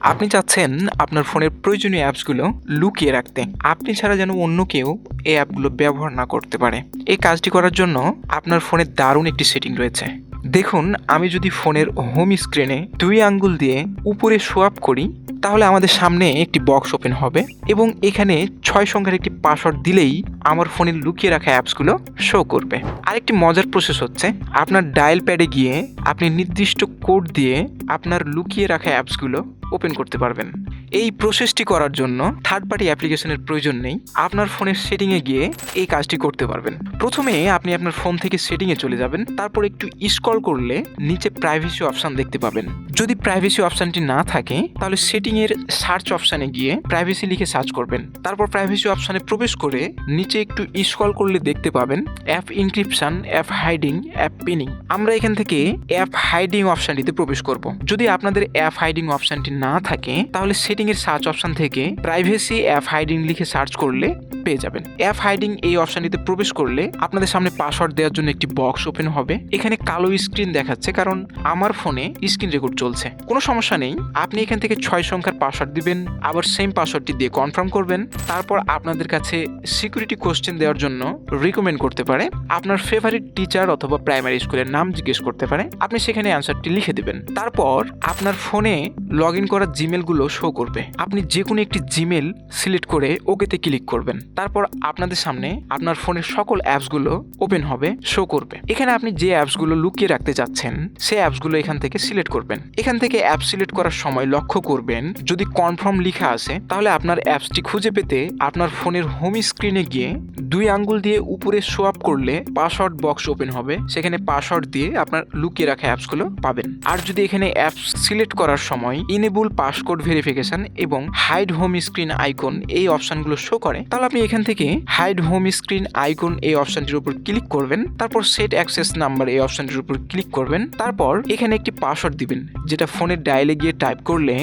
আপনি চাচ্ছেন আপনার ফোনের প্রয়োজনীয় অ্যাপসগুলো লুকিয়ে রাখতে। আপনি ছাড়া যেন অন্য কেউ এই অ্যাপগুলো ব্যবহার না করতে পারে। এই কাজটি করার জন্য আপনার ফোনে দারুণ একটি সেটিং রয়েছে। দেখুন, আমি যদি ফোনের হোম স্ক্রিনে দুই আঙ্গুল দিয়ে উপরে সোয়াপ করি, তাহলে আমাদের সামনে একটি বক্স ওপেন হবে এবং এখানে ছয় সংখ্যার একটি পাসওয়ার্ড দিলেই আমার ফোনে লুকিয়ে রাখা অ্যাপসগুলো শো করবে। আরেকটি মজার প্রসেস হচ্ছে, আপনার ডায়াল প্যাডে গিয়ে আপনি নির্দিষ্ট কোড দিয়ে আপনার লুকিয়ে রাখা অ্যাপসগুলো ওপেন করতে পারবেন। এই প্রসেসটি করার জন্য থার্ড পার্টি অ্যাপ্লিকেশনের প্রয়োজন নেই, আপনার ফোনের সেটিংয়ে গিয়ে এই কাজটি করতে পারবেন। প্রথমে আপনি আপনার ফোন থেকে সেটিংয়ে চলে যাবেন, তারপর একটু স্ক্রল করলে নিচে প্রাইভেসি অপশান দেখতে পাবেন। যদি প্রাইভেসি অপশানটি না থাকে, তাহলে সেটিংয়ের সার্চ অপশানে গিয়ে প্রাইভেসি লিখে সার্চ করবেন। তারপর প্রাইভেসি অপশানে প্রবেশ করে নিচে একটু স্ক্রল করলে দেখতে পাবেন app encryption app hiding app pinning আমরা এখান থেকে অ্যাপ হাইডিং অপশানটিতে প্রবেশ করব। যদি আপনাদের অ্যাপ হাইডিং অপশানটি না থাকে, তাহলে সেটিংয়ের সার্চ অপশান থেকে প্রাইভেসি অ্যাপ হাইডিং লিখে সার্চ করলে পেয়ে যাবেন। অ্যাপ হাইডিং এই অপশানটিতে প্রবেশ করলে আপনাদের সামনে পাসওয়ার্ড দেওয়ার জন্য একটি বক্স ওপেন হবে। এখানে কালো স্ক্রিন দেখাচ্ছে, কারণ আমার ফোনে স্ক্রিন রেকর্ড চলছে। কোনো সমস্যা নেই। আপনি এখান থেকে ছয় সংখ্যার পাসওয়ার্ড দিবেন, আবার সেম পাসওয়ার্ডটি দিয়ে কনফার্ম করবেন। তারপর আপনাদের কাছে সিকিউরিটি কোশ্চেন দেওয়ার জন্য রিকমেন্ড করতে পারে। আপনার ফেভারিট টিচার অথবা প্রাইমারি স্কুলের নাম জিজ্ঞেস করতে পারে। আপনি সেখানে অ্যান্সারটি লিখে দেবেন। তারপর আপনার ফোনে লগ ইন করা জিমেলগুলো শো করবে। আপনি যে কোনো একটি জিমেল সিলেক্ট করে ওকেতে ক্লিক করবেন। তারপর আপনাদের সামনে আপনার ফোনের সকল অ্যাপসগুলো ওপেন হবে শো করবে। এখানে আপনি যে অ্যাপসগুলো লুকিয়ে রাখতে চাচ্ছেন, সেই অ্যাপসগুলো এখান থেকে সিলেক্ট করবেন। এখান থেকে অ্যাপ সিলেক্ট করার সময় লক্ষ্য করবেন, যদি কনফার্ম লেখা আছে, তাহলে আপনার অ্যাপসটি খুঁজে পেতে আপনার ফোনের হোম স্ক্রিনে গিয়ে দুই আঙ্গুল দিয়ে উপরে আপ করলে পাসওয়ার্ড বক্স ওপেন হবে। সেখানে পাসওয়ার্ড দিয়ে আপনার লুকিয়ে রাখা অ্যাপসগুলো পাবেন। আর যদি এখানে অ্যাপস সিলেক্ট করার সময় ইনেবল পাসকোড ভেরিফিকেশন এবং হাইড হোম স্ক্রিন আইকন এই অপশনগুলো শো করে, তাহলে আপনি এখান থেকে হাইড হোম স্ক্রিন আইকন এই অপশনটির উপর ক্লিক করবেন। তারপর সেট অ্যাক্সেস নাম্বার এই অপশনটির উপর ক্লিক করবেন। তারপর এখানে একটি পাসওয়ার্ড দিবেন। যেটা ফোনের ডায়ালে গিয়ে টাইপ করলে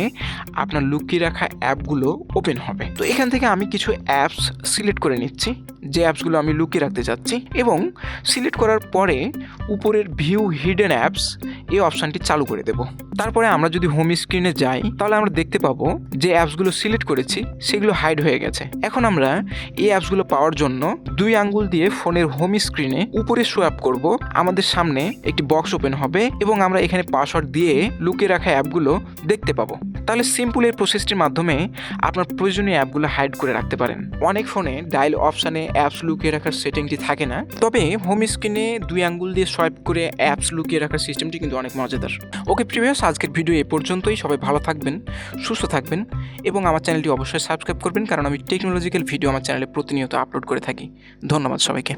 আপনার লুকিয়ে রাখা অ্যাপগুলো ওপেন হবে। তো এখান থেকে আমি কিছু অ্যাপস সিলেক্ট করে নিচ্ছি, যে অ্যাপসগুলো আমি লুকিয়ে রাখতে চাচ্ছি এবং সিলেক্ট করার পরে উপরের ভিউ হিডেন অ্যাপস এই অপশানটি চালু করে দেব। তারপরে আমরা যদি হোম স্ক্রিনে যাই, তাহলে আমরা দেখতে পাবো যে অ্যাপসগুলো সিলেক্ট করেছি, সেগুলো হাইড হয়ে গেছে। এখন আমরা এই অ্যাপসগুলো পাওয়ার জন্য দুই আঙ্গুল দিয়ে ফোনের হোম স্ক্রিনে উপরে সোয়াপ করব। আমাদের সামনে একটি বক্স ওপেন হবে এবং আমরা এখানে পাসওয়ার্ড দিয়ে লুকিয়ে রাখা অ্যাপগুলো দেখতে পাবো। তাহলে সিম্পল এই প্রসেসটির মাধ্যমে আপনার প্রয়োজনীয় অ্যাপগুলো হাইড করে রাখতে পারেন। অনেক ফোনে ডায়াল অপশানে অ্যাপস লুকিয়ে রাখার সেটিংটি থাকে না। তবে হোম স্ক্রিনে দুই আঙ্গুল দিয়ে সোয়াইপ করে অ্যাপস লুকিয়ে রাখার সিস্টেমটি কিন্তু অনেক মজাদার। ওকে প্রিভিয়াস আজকের ভিডিও এ পর্যন্তই। সবাই ভালো থাকবেন, সুস্থ থাকবেন এবং আমার চ্যানেলটি অবশ্যই সাবস্ক্রাইব করবেন, কারণ আমি টেকনোলজিক্যাল ভিডিও আমার চ্যানেলে প্রতিনিয়ত আপলোড করে থাকি। ধন্যবাদ সবাইকে।